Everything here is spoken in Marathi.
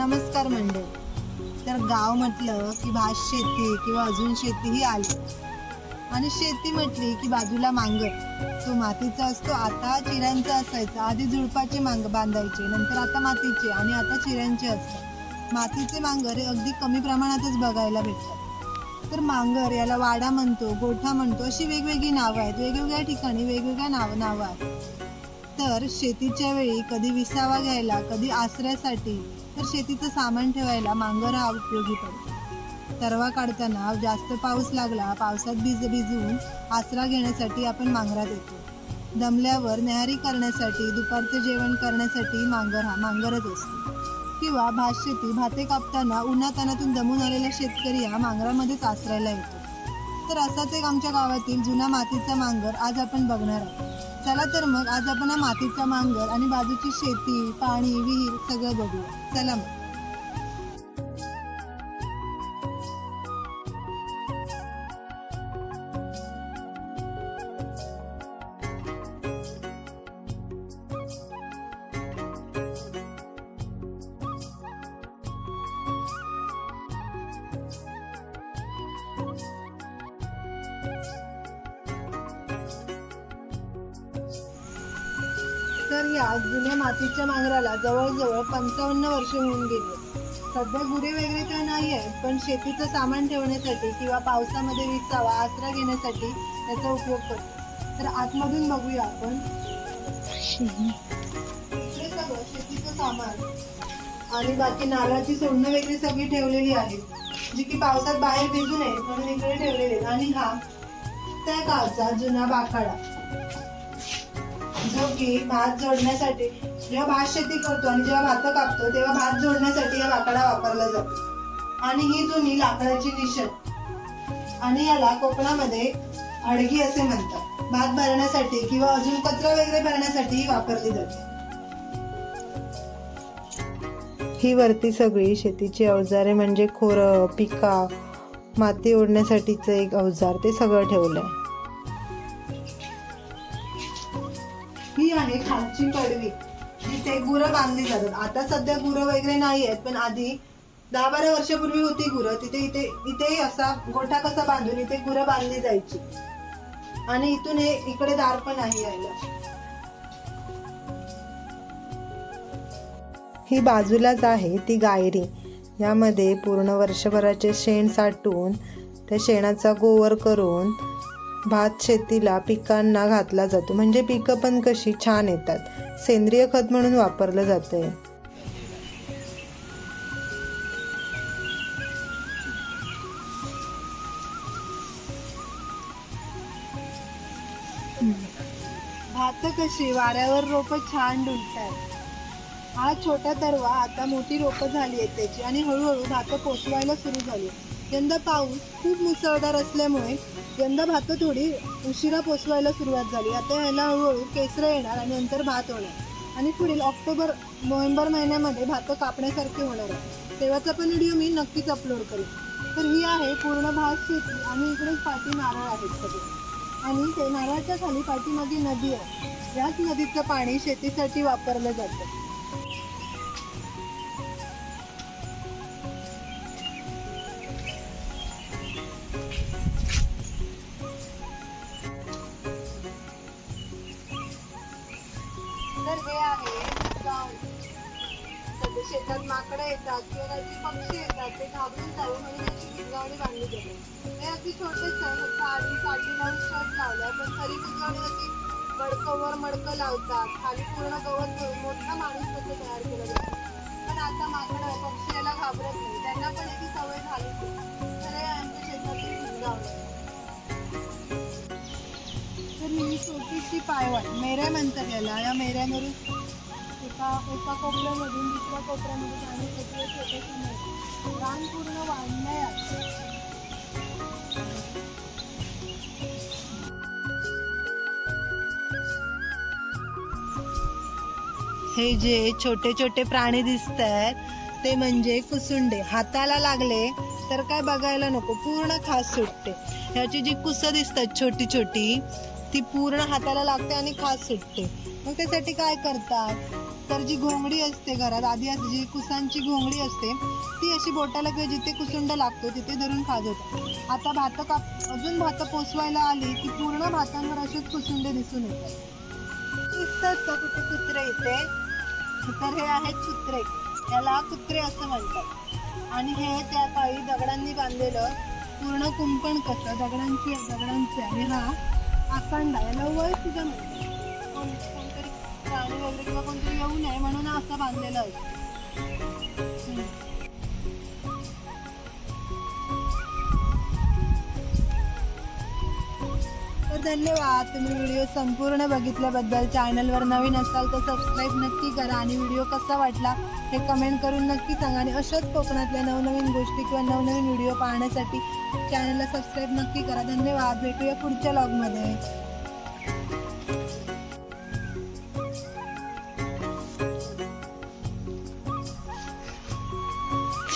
नमस्कार मंडळ. तर गाव म्हटलं की भात शेती किंवा अजून शेती ही आली. आणि शेती म्हटली की बाजूला मांगर. तो मातीचा असतो आता चिऱ्यांचा असायचा. आधी झुडपाचे मांग बांधायचे नंतर आता मातीचे आणि आता चिऱ्यांचे असतात. मातीचे मांगर हे अगदी कमी प्रमाणातच बघायला भेटतात. तर मांगर याला वाडा म्हणतो गोठा म्हणतो अशी वेगवेगळी नावं आहेत. वेगवेगळ्या ठिकाणी वेगवेगळ्या नाव नावं आहेत. तर शेतीच्या वेळी कधी विसावा घ्यायला कधी आसऱ्यासाठी तर शेतीचं सामान ठेवायला मांगर हा उपयोगी पडतो. तरवा काढताना जास्त पाऊस लागला पावसात भिज भिजवून आसरा घेण्यासाठी आपण मांगरात येतो. दमल्यावर न्याहारी करण्यासाठी दुपारचं जेवण करण्यासाठी मांगर हा मांगरच असतो. किंवा भात शेती भाते कापताना उन्हातानातून दमून आलेला शेतकरी हा मांगरामध्येच आसरायला येतो. तर असाच एक आमच्या गावातील जुना मातीचा मांगर आज आपण बघणार आहोत. चला तर मग आज आपण हा मातीचा मांगर आणि बाजूची शेती पाणी विहीर सगळं बघूया. चला मग. तर या जुन्या मातीच्या मांगराला जवळजवळ पंचावन्न वर्ष होऊन गेले. सध्या गुरे वगैरे तर नाही आहेत पण शेतीचं सामान ठेवण्यासाठी किंवा पावसामध्ये विसावा आसरा घेण्यासाठी त्याचा उपयोग करतो. तर आतमधून बघूया आपण. सगळं शेतीचं सामान आणि बाकी नारळाची सोडणं वगैरे सगळी ठेवलेली आहेत जी की पावसात बाहेर भिजू नये म्हणून इकडे ठेवलेली आहेत. आणि हा त्या काळचा जुना बाकाडा जो की भात जोडण्यासाठी जेव्हा भात शेती करतो आणि जेव्हा भात कापतो तेव्हा भात जोडण्यासाठी हा लाकडा वापरला जातो. आणि ही जुनी लाकडाची निशण आणि याला कोकणामध्ये अडगी असे म्हणतात. भात भरण्यासाठी किंवा अजून कचरा वगैरे भरण्यासाठी ही वापरली जाते. ही वरती सगळी शेतीची अवजारे म्हणजे खोरं पिका माती ओढण्यासाठीचं एक अवजार ते सगळं ठेवलंय. ही आहे खालची पडवी जिथे गुरं बांधली जातात. आता सध्या गुरं वगैरे नाही आहेत पण आधी दहा बारा वर्षापूर्वी होती गुरं. तिथे इथे इथे असा गोठा कसा बांधून इथे गुरं बांधली जायची. आणि इथून हे इकडे दार पण आहे यायला. ही बाजूलाच आहे ती गायरी. यामध्ये पूर्ण वर्षभराचे शेण साठवून त्या शेणाचा गोवर करून भात शेतीला पिकांना घातला जातो. म्हणजे पिकं पण कशी छान येतात. सेंद्रिय खत म्हणून वापरलं जातंय. भात कशी? वाऱ्यावर रोप छान डुलतात हा छोटा तरवा आता मोठी रोपं झाली आहेत त्याची. आणि हळूहळू भात पोचवायला सुरू झाली यंदा पाऊस खूप मुसळधार असल्यामुळे यंदा भातं थोडी उशिरा पोचवायला सुरुवात झाली. आता याला हळूहळू केसरं येणार आणि नंतर भात होणार. आणि पुढील ऑक्टोबर नोव्हेंबर महिन्यामध्ये भातं कापण्यासारखे होणार आहे. तेव्हाचा पण व्हिडिओ मी नक्कीच अपलोड करेन. तर ही आहे पूर्ण भात शेती. आणि इकडे पाठी नारळ आहेत सगळे. आणि ते नारळाच्या खाली पाठीमागे नदी आहे. याच नदीचं पाणी शेतीसाठी वापरलं जातं. शेतात माकडं येतात किंवा काहीतरी पक्षी येतात ते घाबरून जावे म्हणून याची भिजगावणी बांधली गेली. हे अगदी छोटेच आहे फक्त आधी काठी लावून शर्ट लावलाय पण तरी भिजगावणी अशी मडकं वर मडकं लावतात. खाली पूर्ण गवत घेऊन मोठा माणूस त्याचं तयार केलं जातो. पण आता माकडं पक्षी याला घाबरत नाही. त्यांना पण याची सवय झाली तर हे आमच्या शेतातील भिजगावणी तर ही छोटीशी पायवाट मेऱ्या म्हणतात याला. या मेऱ्यावरून एका एका कोपऱ्यामधून दुसऱ्या कोपऱ्यामध्ये जाण्यासाठी एक छोटेसे मेरे रान पूर्ण वाढलंय आता. हे जे छोटे छोटे प्राणी दिसत आहेत ते म्हणजे कुसुंडे. हाताला लागले तर काय बघायला नको पूर्ण खास सुटते. ह्याची जी कुसं दिसतात छोटी छोटी ती पूर्ण हाताला लागते आणि खास सुटते. मग त्यासाठी काय करतात? तर जी घोंगडी असते घरात आधी जी कुसांची घोंगडी असते ती अशी बोटाला किंवा जिथे कुसुंड लागतो तिथे धरून खात आता भात काप अजून भात पोचवायला आली की पूर्ण भातांवर असेच कुसुंडे दिसून येतात. दिसतात का कुठे कुत्रे येते तर हे आहेत कुत्रे. याला कुत्रे असं म्हणतात. आणि हे त्या काळी दगडांनी बांधलेलं पूर्ण कुंपण कसं दगडांची दगडांचे आणि हा आकांडा याला वय सुद्धा म्हणतात. कोणतरी प्राणी वगैरे किंवा कोणतरी येऊ नये म्हणून हा असा बांधलेला तर धन्यवाद तुम्ही व्हिडिओ संपूर्ण बघितल्याबद्दल. चॅनलवर नवीन असाल तर सबस्क्राईब नक्की करा आणि व्हिडिओ कसा वाटला हे कमेंट करून नक्की सांगा. आणि अशाच कोकणातल्या नवनवीन गोष्टी किंवा नवनवीन व्हिडिओ पाहण्यासाठी चॅनलला सबस्क्राईब नक्की करा. धन्यवाद भेटूया पुढच्या लॉगमध्ये